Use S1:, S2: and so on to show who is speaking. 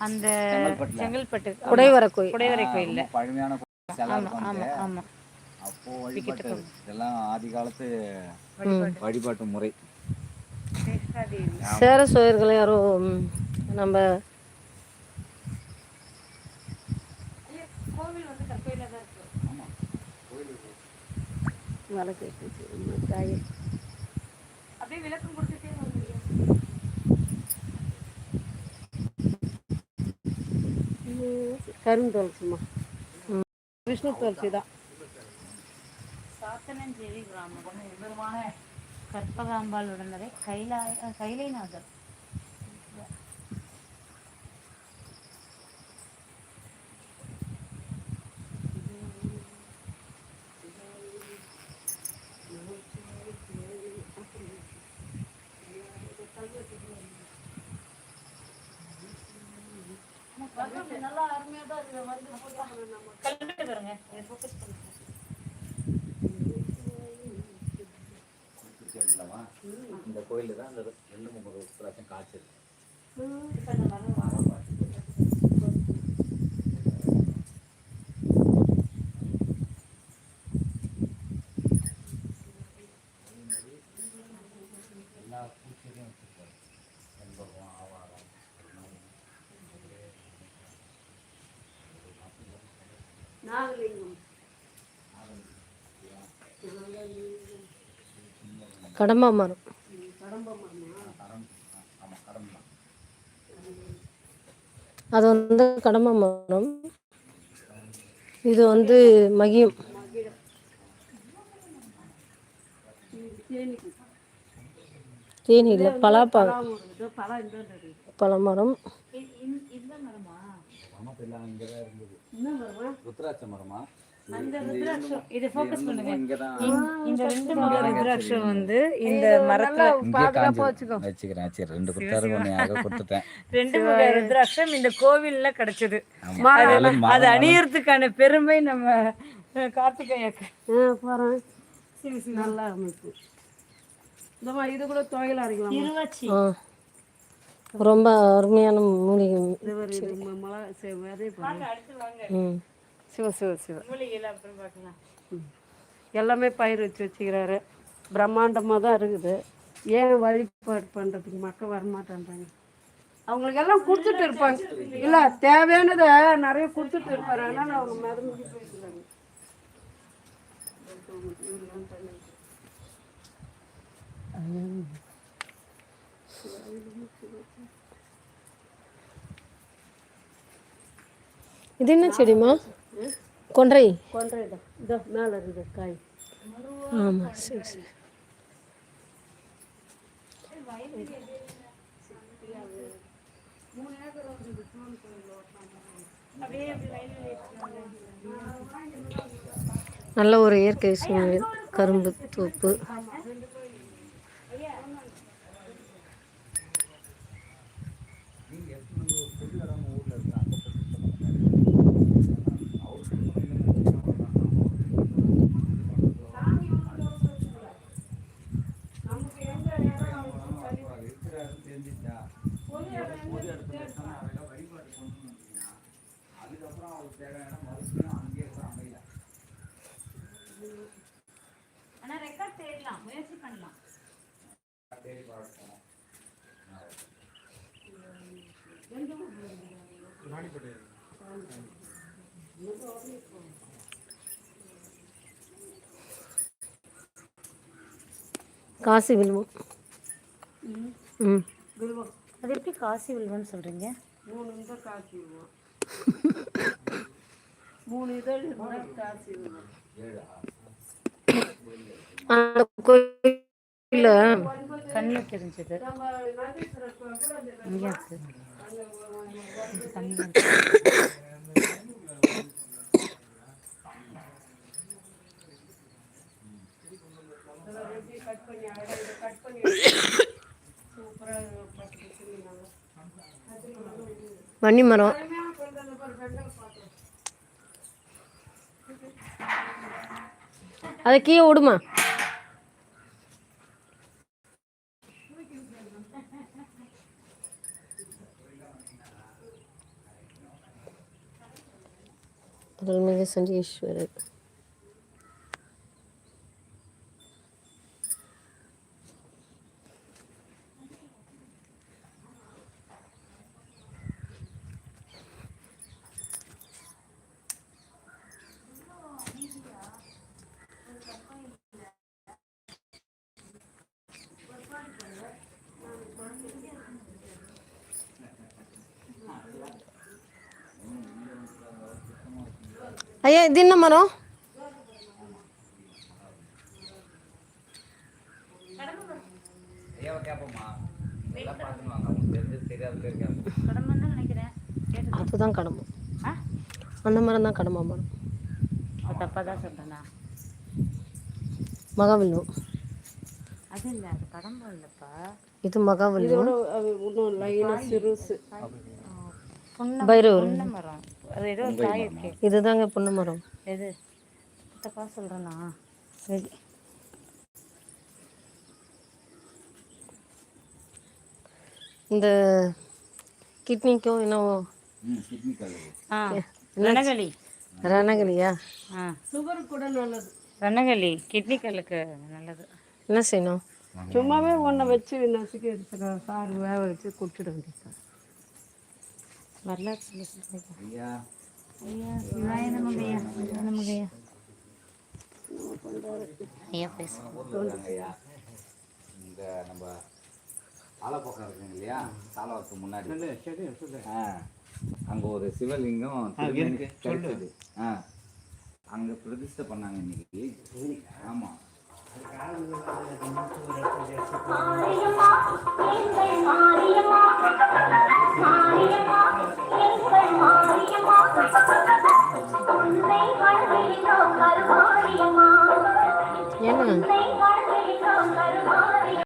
S1: அந்த. செங்கல்பட்டு
S2: குடைவர கோயில்
S1: குடைவரை கோயில்ல.
S3: பழமையான கோயில். சிலை
S1: ஆமா ஆமா. ஆமா.
S3: அப்போ வழிபாட்டு இதெல்லாம் ஆதி காலத்து
S1: வழிபாட்டு
S3: வழிபாட்டு முறை
S2: சேர சோழர்கள் யாரோ நம்ம
S1: அப்படியே விளக்கம் கொடுத்துட்டே
S2: கரும் துளசிமா விஷ்ணு துளசி தான்.
S1: சாத்தனஞ்சேரி கிராமம். கற்பகாம்பாள் உடனே கைலா கைலைநாதர் கல்வெட்டு பாருங்க இதை focus பண்ணுங்க.
S3: இந்த கோயிலில் தான் அந்த ரெண்டு முக ருத்ராட்சம் காய்ச்சல்
S2: நாகலிங்கம். கடம்பா மரம் அது வந்து கடம்பா மரம் இது வந்து மகியம். தேனி. இல்லை பலாப்பழம். பழமரம்
S3: ஆமாம் எல்லாம் இங்கே தான் இருந்தது. ருத்ராட்ச மரமா?
S1: அந்த ருத்ராட்சம் இதை ஃபோக்கஸ் பண்ணுங்க.
S3: இங்கே தான்
S1: இந்த- இந்த ரெண்டு மர ருத்ராட்சம் வந்து இந்த மரத்துல
S3: இங்கே காஞ்சி வச்சுக்கிறேன் சரி ரெண்டு கொடுத்துட்டேன்.
S1: ரெண்டு முக ருத்ராட்சம் இந்த கோவில்ல கிடைச்சது. அது அணியறதுக்கான பெருமை நம்ம கார்த்திகேயாக்கு
S2: நல்ல அமைப்பு. இது கூட துவையல் அரைக்கலாம்? ரொம்ப அருமையான மூலிகை.
S4: சிவ சிவ சிவ. எல்லாமே பயிர் வச்சு வச்சுக்கிறாரு. பிரம்மாண்டமாக தான் இருக்குது. ஏன் வழிபாடு பண்ணுறதுக்கு மக்கள் வரமாட்டேன்றாங்க? அவங்களுக்கு எல்லாம் கொடுத்துட்டு இருப்பாங்க. இல்லை தேவையானதை நிறைய கொடுத்துட்டு இருப்பாரு. ஆனால் அவங்க மருந்து போயிட்டுறாங்க
S2: இது என்ன செடிமா கொன்றை.
S4: கொன்றையிடம் இதோ மேலே இருக்குது காய்.
S2: ஆமாம் சரி சரி. நல்ல ஒரு இயற்கை சூழ்நிலை. கரும்பு தோப்பு.
S1: தேடலாம் முயற்சி பண்ணலாம்.
S2: காசி வில்வம். ம்.
S1: அது எப்படி காசி வில்வன்னு சொல்றீங்க?
S4: மூணு இருந்தால் காசு விடுவோம் மூணு இதழ் காசு விடுவோம்
S2: அந்த கோயிலில்
S1: கண்ணுல தெரிஞ்சது
S2: அதை கீழே விடுமா?
S5: அருள்மிகு சண்டீஸ்வரர்.
S1: தான் நினைக்கிறேன். கேட்டு
S5: அதுதான் கடம்பு அந்த மரம் தான் கடம்பா மரம்.
S1: தப்பாக தான் சொல்கிறேண்ணா
S5: மகாவில்லு
S1: அது இல்லை அது கடம்பு இல்லைப்பா.
S5: இது மகாவில்லு
S2: இன்னும் லைனாக சிறுசு.
S5: பைரவர்.
S1: மரம். அது ஏதோ ஒரு காய் இருக்கு.
S5: இதுதாங்க பொண்ணு மரம்.
S1: எது? தப்பா சொல்கிறேண்ணா சரி.
S5: இந்த கிட்னிக்கும் என்னவோ?
S1: ஆ ரணகளி.
S5: ரணகலியா?
S1: ஆ.
S2: சுகருக்கு கூட நல்லது.
S1: ரணகளி கிட்னி கல்லுக்கு நல்லது.
S5: என்ன செய்யணும்?
S2: சும்மாவே ஒன்றை வச்சு நசுக்கி எடுத்துக்க. சாறு வேக வச்சு குடிச்சிட வேண்டியது
S1: சொல்லுங்க
S3: ஐயா.
S1: சிவாய சிவாய நமக்கு ஐயா
S3: இந்த நம்ம ஆலப்பக்கம் இருக்குங்க இல்லையா? சாலவாக்கு முன்னாடி. ஆ அங்கே ஒரு சிவலிங்கம் கிடைச்சது. ஆ அங்கே பிரதிஷ்டை பண்ணாங்க இன்னைக்கு. ஆமாம்
S5: என்ன